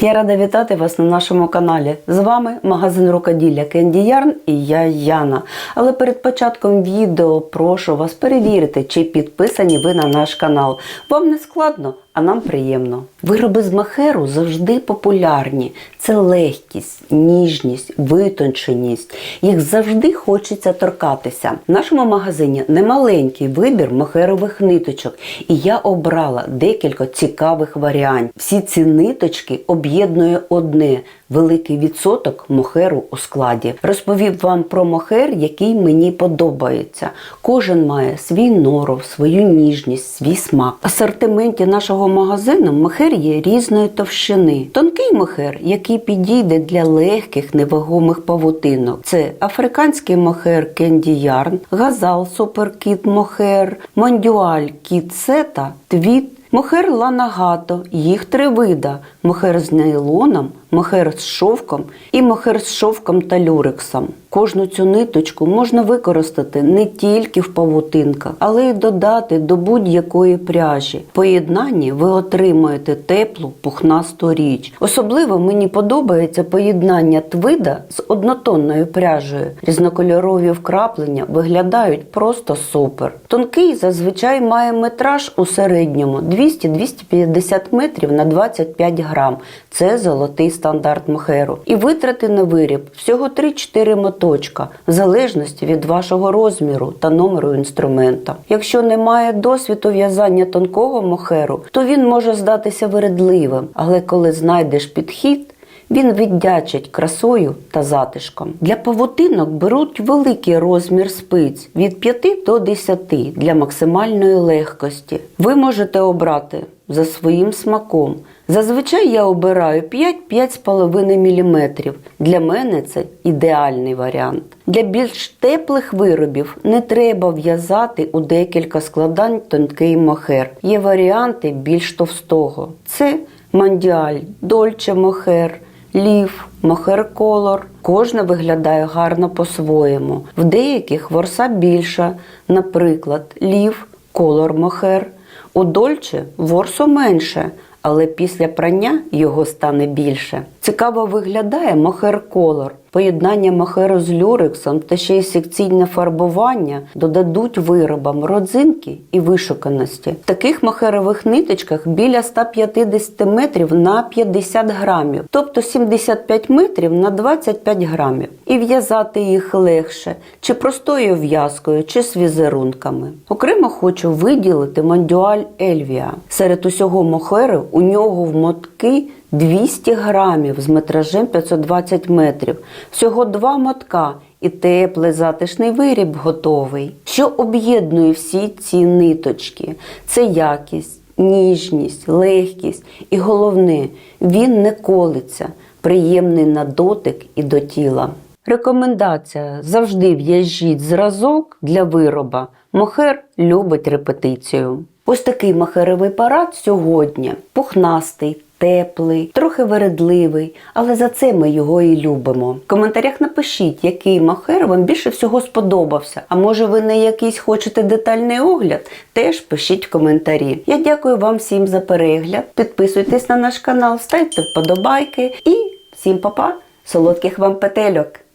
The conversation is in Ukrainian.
Я рада вітати вас на нашому каналі. З вами магазин рукоділля Кенді Ярн і я Яна. Але перед початком відео прошу вас перевірити, чи підписані ви на наш канал. Вам не складно, а нам приємно. Вироби з махеру завжди популярні. Це легкість, ніжність, витонченість. Їх завжди хочеться торкатися. В нашому магазині немаленький вибір махерових ниточок, і я обрала декілька цікавих варіантів. Всі ці ниточки об'єднує одне великий відсоток мохеру у складі. Розповів вам про мохер, який мені подобається. Кожен має свій норов, свою ніжність, свій смак. В асортименті нашого магазину мохер є різної товщини. Тонкий мохер, який підійде для легких невагомих павутинок. Це африканський мохер Кенді Ярн, газал Суперкіт Мохер, Мондюаль Кіт Сета, Твіт. Мохер ланагато, їх три вида: мохер з нейлоном, мохер з шовком і мохер з шовком та люрексом. Кожну цю ниточку можна використати не тільки в павутинках, але й додати до будь-якої пряжі. В поєднанні ви отримаєте теплу пухнасту річ. Особливо мені подобається поєднання твида з однотонною пряжею. Різнокольорові вкраплення виглядають просто супер. Тонкий зазвичай має метраж у середньому 200-250 метрів на 25 грам. Це золотий стандарт мохеру. І витрати на виріб всього 3-4 моточка, в залежності від вашого розміру та номеру інструмента. Якщо немає досвіду в'язання тонкого мохеру, то він може здатися вередливим, але коли знайдеш підхід. Він віддячить красою та затишком. Для павутинок беруть великий розмір спиць від 5 до 10 для максимальної легкості. Ви можете обрати за своїм смаком. Зазвичай я обираю 5-5,5 мм. Для мене це ідеальний варіант. Для більш теплих виробів не треба в'язати у декілька складань тонкий мохер. Є варіанти більш товстого. Це мандіаль, дольче мохер лів, мохер колор. Кожна виглядає гарно по-своєму. В деяких ворса більша, наприклад, лів, колор мохер. У дольче ворсу менше, але після прання його стане більше. Цікаво виглядає мохер колор. Поєднання мохеру з люрексом та ще й секційне фарбування додадуть виробам родзинки і вишуканості. В таких мохерових ниточках біля 150 метрів на 50 грамів, тобто 75 метрів на 25 грамів. І в'язати їх легше, чи простою в'язкою, чи з візерунками. Окремо хочу виділити мандюаль Ельвія. Серед усього мохеру у нього в мотки 200 грамів з метражем 520 метрів. Всього два мотка і теплий затишний виріб готовий. Що об'єднує всі ці ниточки? Це якість, ніжність, легкість і головне, він не колиться, приємний на дотик і до тіла. Рекомендація: завжди в'яжіть зразок для вироба. Мохер любить репетицію. Ось такий махеровий парад сьогодні пухнастий, теплий, трохи вередливий, але за це ми його і любимо. В коментарях напишіть, який махер вам більше всього сподобався. А може ви на якийсь хочете детальний огляд? Теж пишіть в коментарі. Я дякую вам всім за перегляд. Підписуйтесь на наш канал, ставте вподобайки і всім па-па, солодких вам петельок!